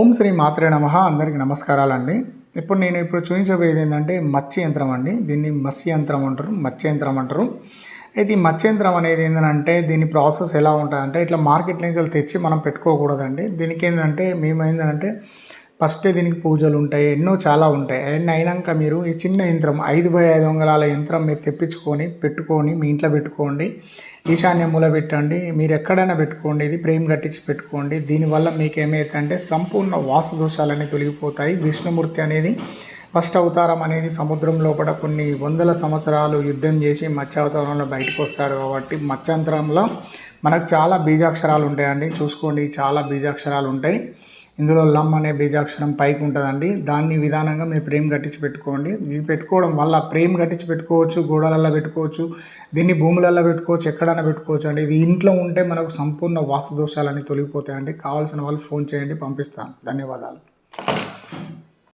ఓం శ్రీ మాత్రే నమ అందరికి నమస్కారాలండి. ఇప్పుడు నేను ఇప్పుడు చూపించబోయేది ఏంటంటే మత్స్య యంత్రం అండి. దీన్ని మత్స్య యంత్రం అంటారు మత్స్య యంత్రం అంటారు. అయితే ఈ మత్స్య యంత్రం అనేది ఏంటంటే దీని ప్రాసెస్ ఎలా ఉంటుందంటే ఇట్లా మార్కెట్ నుంచి తెచ్చి మనం పెట్టుకోకూడదండి. దీనికి ఏంటంటే మేము ఏంటంటే ఫస్ట్ దీనికి పూజలు ఉంటాయి ఎన్నో చాలా ఉంటాయి. అవన్నీ అయినాక మీరు ఈ చిన్న యంత్రం ఐదు బై ఐదు వందల యంత్రం మీరు తెప్పించుకొని పెట్టుకొని మీ ఇంట్లో పెట్టుకోండి. ఈశాన్య మూల పెట్టండి. మీరు ఎక్కడైనా పెట్టుకోండి. ఇది ప్రేమ్ కట్టించి పెట్టుకోండి. దీనివల్ల మీకు ఏమైతుందంటే సంపూర్ణ వాస్తు దోషాలన్నీ తొలగిపోతాయి. విష్ణుమూర్తి అనేది ఫస్ట్ అవతారం అనేది సముద్రం లోపల కొన్ని వందల సంవత్సరాలు యుద్ధం చేసి మత్స్యావతారంలో బయటకు వస్తాడు కాబట్టి మత్స్యాంతరంలో మనకు చాలా బీజాక్షరాలు ఉంటాయండి. చూసుకోండి చాలా బీజాక్షరాలు ఉంటాయి. ఇందులో లమ్ అనే బీజాక్షరం పైకి ఉంటుందండి. దాన్ని విధానంగా మీరు ప్రేమ్ కట్టించి పెట్టుకోండి. ఇది పెట్టుకోవడం వల్ల ప్రేమ్ కట్టించి పెట్టుకోవచ్చు గోడలల్లో పెట్టుకోవచ్చు దీన్ని భూములల్లో పెట్టుకోవచ్చు ఎక్కడైనా పెట్టుకోవచ్చు అండి. ఇది ఇంట్లో ఉంటే మనకు సంపూర్ణ వాస్తు దోషాలన్నీ తొలగిపోతాయండి. కావాల్సిన వాళ్ళు ఫోన్ చేయండి పంపిస్తాను. ధన్యవాదాలు.